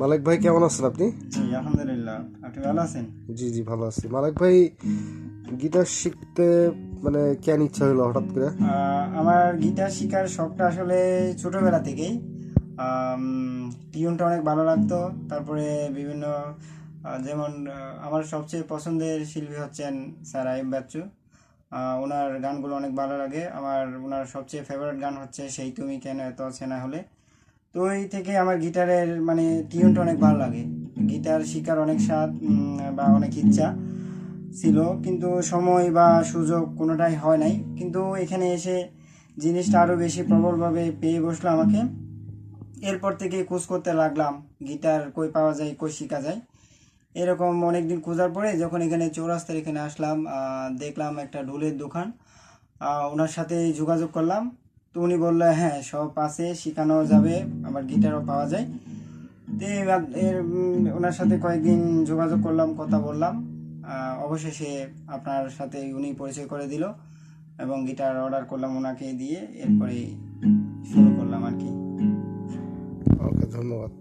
মালিক ভাই কেমন আছেন আপনি? জি আলহামদুলিল্লাহ। আপনি ভালো আছেন? জি জি ভালো আছি। মালিক ভাই গিটার শিখতে মানে কেন ইচ্ছা হলো হঠাৎ করে? আমার গিটার শেখার শখটা আসলে ছোটবেলা থেকেই। টিউনটা অনেক ভালো লাগতো। তারপরে বিভিন্ন যেমন আমার সবচেয়ে পছন্দের শিল্পী হচ্ছেন স্যার আইব বাচ্চু। ওনার গানগুলো অনেক ভালো লাগে। আমার ওনার সবচেয়ে ফেভারিট গান হচ্ছে সেই তুমি কেন এত চেনা হলে? তো ওই থেকে আমার গিটারের মানে টিউনটা অনেক ভালো লাগে। গিটার শেখার অনেক স্বাদ বা অনেক ইচ্ছা ছিল, কিন্তু সময় বা সুযোগ কোনোটাই হয় নাই। কিন্তু এখানে এসে জিনিসটা আরও বেশি প্রবলভাবে পেয়ে বসল আমাকে। এরপর থেকে খোঁজ করতে লাগলাম, গিটার কই পাওয়া যায়, কই শেখা যায়। এরকম অনেকদিন খোঁজার পরে যখন এখানে চৌরাস্তার এখানে আসলাম দেখলাম একটা ঢোলের দোকান। ওনার সাথে যোগাযোগ করলাম। তো উনি বলল হ্যাঁ সব আছে শেখানো যাবে, আবার গিটারও পাওয়া যায়। তো এর ওনার সাথে কয়েকদিন যোগাযোগ করলাম, কথা বললাম। অবশেষে আপনার সাথে উনি পরিচয় করে দিল এবং গিটার অর্ডার করলাম ওনাকে দিয়ে এরপরে শুরু করলাম আর কি। ওকে, ধন্যবাদ।